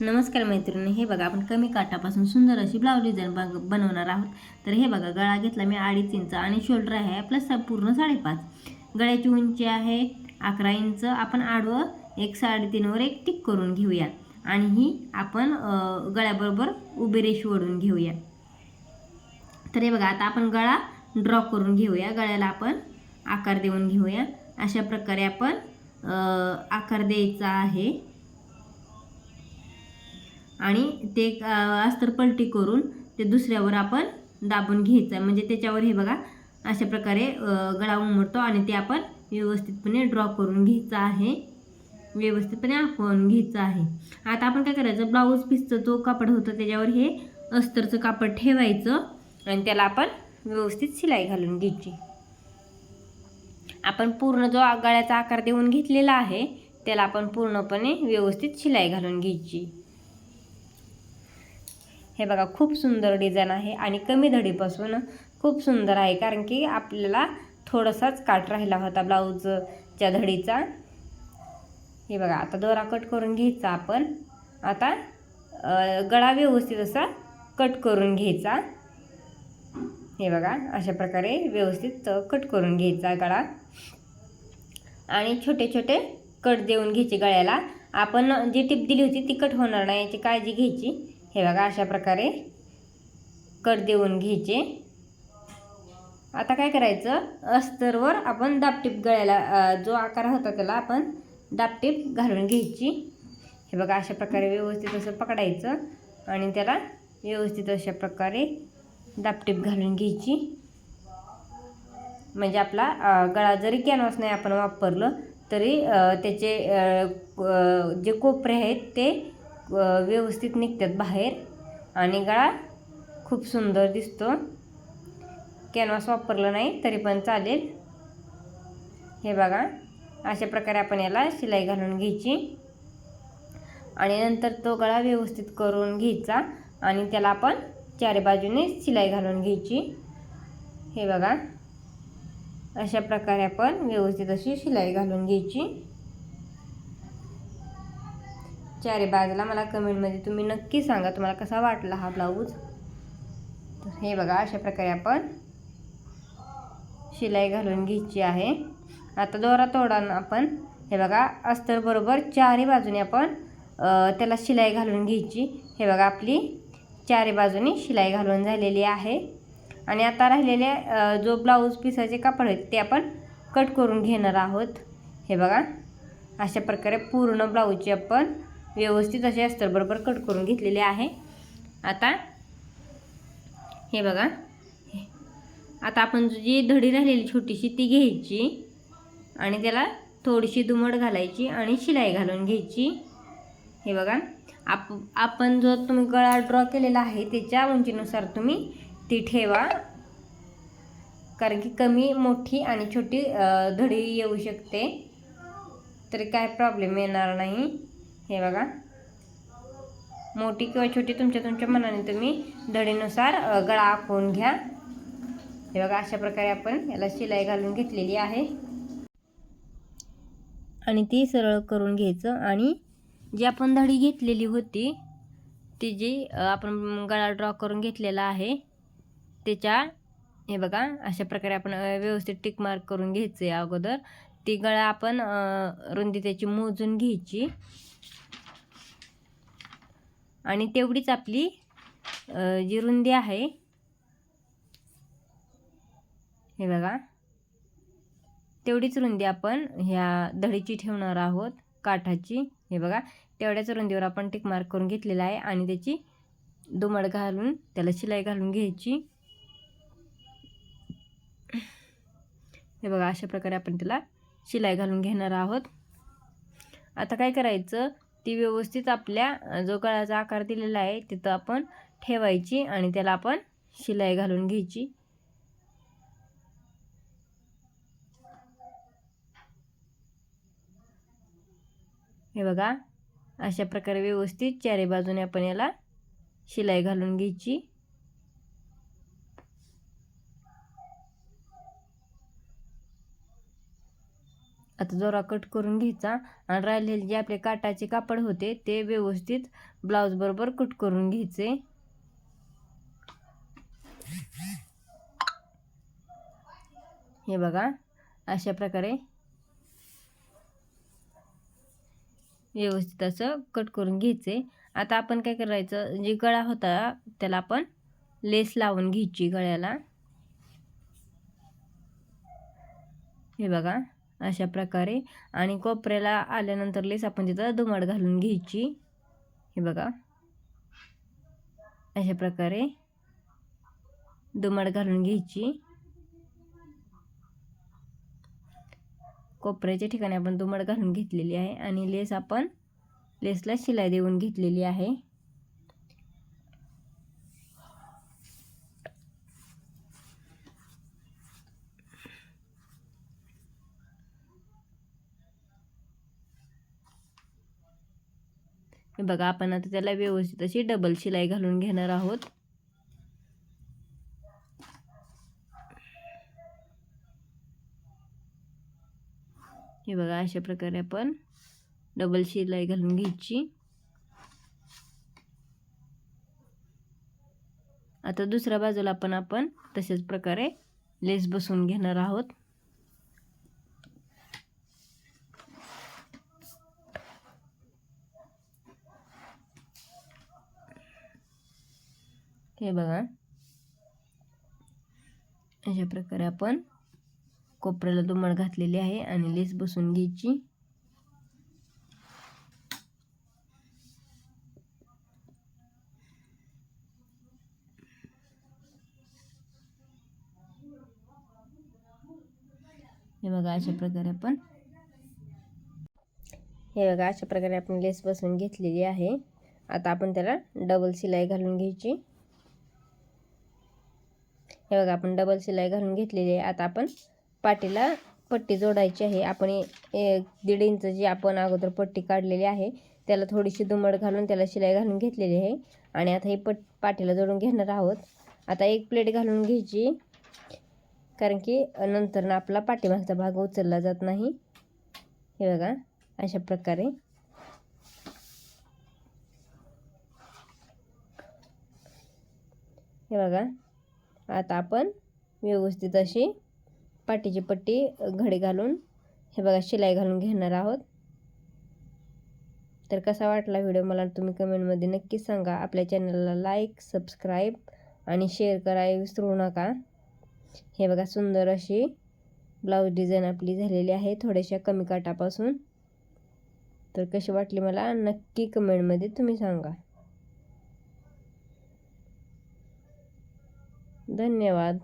नमस्कार मैत्रिणी हे बघा आपण कमी काठापासून सुंदर अशी ब्लाऊज डिझाईन बघ बनवणार आहोत. तर हे बघा गळा घेतला मी अडीच इंच आणि शोल्डर आहे आपलं स पूर्ण साडेपाच. गळ्याची उंची आहे अकरा इंच. आपण आडवं एक साडेतीनवर एक टिक करून घेऊया. आणि ही आपण गळ्याबरोबर उभी रेष ओढून घेऊया. तर हे बघा आता आपण गळा ड्रॉ करून घेऊया. गळ्याला आपण आकार देऊन घेऊया. अशा प्रकारे आपण आकार द्यायचा आहे. आणि ते अस्तर पलटी करून ते दुसऱ्यावर आपण दाबून घ्यायचं. म्हणजे त्याच्यावर हे बघा अशा प्रकारे गळा उमटतो आणि ते आपण व्यवस्थितपणे ड्रॉ करून घ्यायचं आहे. व्यवस्थितपणे आपण घ्यायचं आहे. आता आपण काय करायचं? ब्लाऊज पीसचं जो कापड होतं त्याच्यावर हे अस्तरचं कापड ठेवायचं आणि त्याला आपण व्यवस्थित शिलाई घालून घ्यायची. आपण पूर्ण जो गळ्याचा आकार देऊन घेतलेला आहे त्याला आपण पूर्णपणे व्यवस्थित शिलाई घालून घ्यायची. हे बघा खूप सुंदर डिझाईन आहे आणि कमी धडीपासून खूप सुंदर आहे कारण की आपल्याला थोडासाच काट राहिला होता ब्लाऊजच्या धडीचा. हे बघा आता दोरा कट करून घ्यायचा आपण. आता गळा व्यवस्थित असा कट करून घ्यायचा. हे बघा अशा प्रकारे व्यवस्थित कट करून घ्यायचा गळा. आणि छोटे छोटे कट देऊन घ्यायचे गळ्याला. आपण जी टिप दिली होती ती कट होणार नाही याची काळजी घ्यायची. हे बघा अशा प्रकारे कट देऊन घ्यायचे. आता काय करायचं? अस्तरवर आपण दापटीप गळ्याला जो आकार होता त्याला आपण दापटीप घालून घ्यायची. हे बघा अशा प्रकारे व्यवस्थित असं पकडायचं आणि त्याला व्यवस्थित अशा प्रकारे दापटीप घालून घ्यायची. म्हणजे आपला गळा जरी कॅनव्हास नाही आपण वापरलं तरी त्याचे जे कोपरे आहेत ते व्यवस्थित निघतात बाहेर आणि गळा खूप सुंदर दिसतो. कॅनव्हास वापरलं नाही तरी पण चालेल. हे बघा अशा प्रकारे आपण याला शिलाई घालून घ्यायची. आणि नंतर तो गळा व्यवस्थित करून घ्यायचा आणि त्याला आपण चारी बाजूने शिलाई घालून घ्यायची. हे बघा अशा प्रकारे आपण व्यवस्थित अशी शिलाई घालून घ्यायची. चारी बाजूला मला कमेंटमध्ये तुम्ही नक्की सांगा तुम्हाला कसा वाटला हा ब्लाऊज. तर हे बघा अशा प्रकारे आपण शिलाई घालून घ्यायची आहे. आता दोरा तोडान आपण हे बघा अस्तरबरोबर चारही बाजूने आपण त्याला शिलाई घालून घ्यायची. हे बघा आपली चारही बाजूनी शिलाई घालून झालेली आहे. आणि आता राहिलेले जो ब्लाऊज पिसाचे कापड आहेत ते आपण कट करून घेणार आहोत. हे बघा अशा प्रकारे पूर्ण ब्लाऊजची आपण व्यवस्थित असे अस्तरबरोबर कट करून घेतलेले आहे. आता हे बघा. आता आपण जी धडी राहिलेली छोटीशी ती घ्यायची आणि त्याला थोडीशी दुमट घालायची आणि शिलाई घालून घ्यायची. हे बघा. आप आपण जो तुम्ही गळा ड्रॉ केलेला आहे त्याच्या उंचीनुसार तुम्ही ती ठेवा. कारण की कमी मोठी आणि छोटी धडी येऊ शकते. तरी काय प्रॉब्लेम येणार नाही. हे बघा. मोठी किंवा छोटी तुमच्या तुमच्या मनाने तुम्ही धडीनुसार गळा आखून घ्या. हे बघा अशा प्रकारे आपण याला शिलाई घालून घेतलेली आहे. आणि ती सरळ करून घ्यायचं आणि जी आपण धडी घेतलेली होती ती जी आपण गळा ड्रॉ करून घेतलेला आहे त्याच्या हे बघा अशा प्रकारे आपण व्यवस्थित टिक मार्क करून घ्यायचं आहे अगोदर. ती गळा आपण रुंदी त्याची मोजून घ्यायची. आणि तेवढीच आपली जी रुंदी आहे. हे बघा. तेवढीच रुंदी आपण ह्या धडीची ठेवणार आहोत काठाची. हे बघा तेवढ्याच रुंदीवर आपण टिक मार्क करून घेतलेला आहे आणि त्याची दुमड घालून त्याला शिलाई घालून घ्यायची. हे बघा अशा प्रकारे आपण त्याला शिलाई घालून घेणार आहोत. आता काय करायचं? ती व्यवस्थित आपल्या जो गळाचा आकार दिलेला आहे तिथं आपण ठेवायची आणि त्याला आपण शिलाई घालून घ्यायची. हे बघा अशा प्रकारे व्यवस्थित चारी बाजूने आपण याला शिलाई घालून घ्यायची. आता जोरा कट करून घ्यायचा. आणि राहिलेले जे आपले काटाचे कापड होते ते व्यवस्थित ब्लाऊज बरोबर कट करून घ्यायचे. हे बघा अशा प्रकारे व्यवस्थित असं कट करून घ्यायचे. आता आपण काय करायचं जे गळा होता त्याला आपण लेस लावून घ्यायची गळ्याला. हे बघा अशा प्रकारे. आणि कोपऱ्याला आल्यानंतर लेस आपण तिथं दुमड घालून घ्यायची. हे बघा. अशा प्रकारे दुमड घालून घ्यायची. कोपऱ्याच्या ठिकाणी आपण दुमड घालून घेतलेली आहे. आणि लेस आपण लेसला शिलाई देऊन घेतलेली आहे. बघा आपण आता त्याला व्यवस्थित अशी डबल शिलाई घालून घेणार आहोत. हे बघा अशा प्रकारे आपण डबल शिलाई घालून घ्यायची. आता दुसऱ्या बाजूला पण आपण तशाच प्रकारे लेस बसवून घेणार आहोत. हे बघा. अशा प्रकारे आपण कोपऱ्याला दुमड घातलेली आहे आणि लेस बसून घ्यायची. हे बघा अशा प्रकारे आपण हे बघा अशा प्रकारे आपण लेस बसून घेतलेली आहे. आता आपण त्याला डबल शिलाई घालून घ्यायची. हे बघा आपण डबल शिलाई घालून घेतलेली आहे. आता आपण पाटीला पट्टी जोडायची आहे. आपण एक दीड इंच जी आपण अगोदर पट्टी काढलेली आहे त्याला थोडीशी दुमड घालून त्याला शिलाई घालून घेतलेली आहे. आणि आता ही पट पाटीला जोडून घेणार आहोत. आता एक प्लेट घालून घ्यायची कारण की नंतर ना आपला पाठीमागचा भाग उचलला जात नाही. हे बघा अशा प्रकारे. हे बघा आता आपण व्यवस्थित अशी पाठीची पट्टी घडी घालून हे बघा शिलाई घालून घेणार आहोत. तर कसा वाटला व्हिडिओ मला तुम्ही कमेंटमध्ये नक्की सांगा. आपल्या चॅनलला लाईक सबस्क्राईब आणि शेअर करायला विसरू नका. हे बघा सुंदर अशी ब्लाऊज डिझाईन आपली झालेली आहे थोड्याशा कमी काटापासून. तर कशी वाटली मला नक्की कमेंटमध्ये तुम्ही सांगा. धन्यवाद.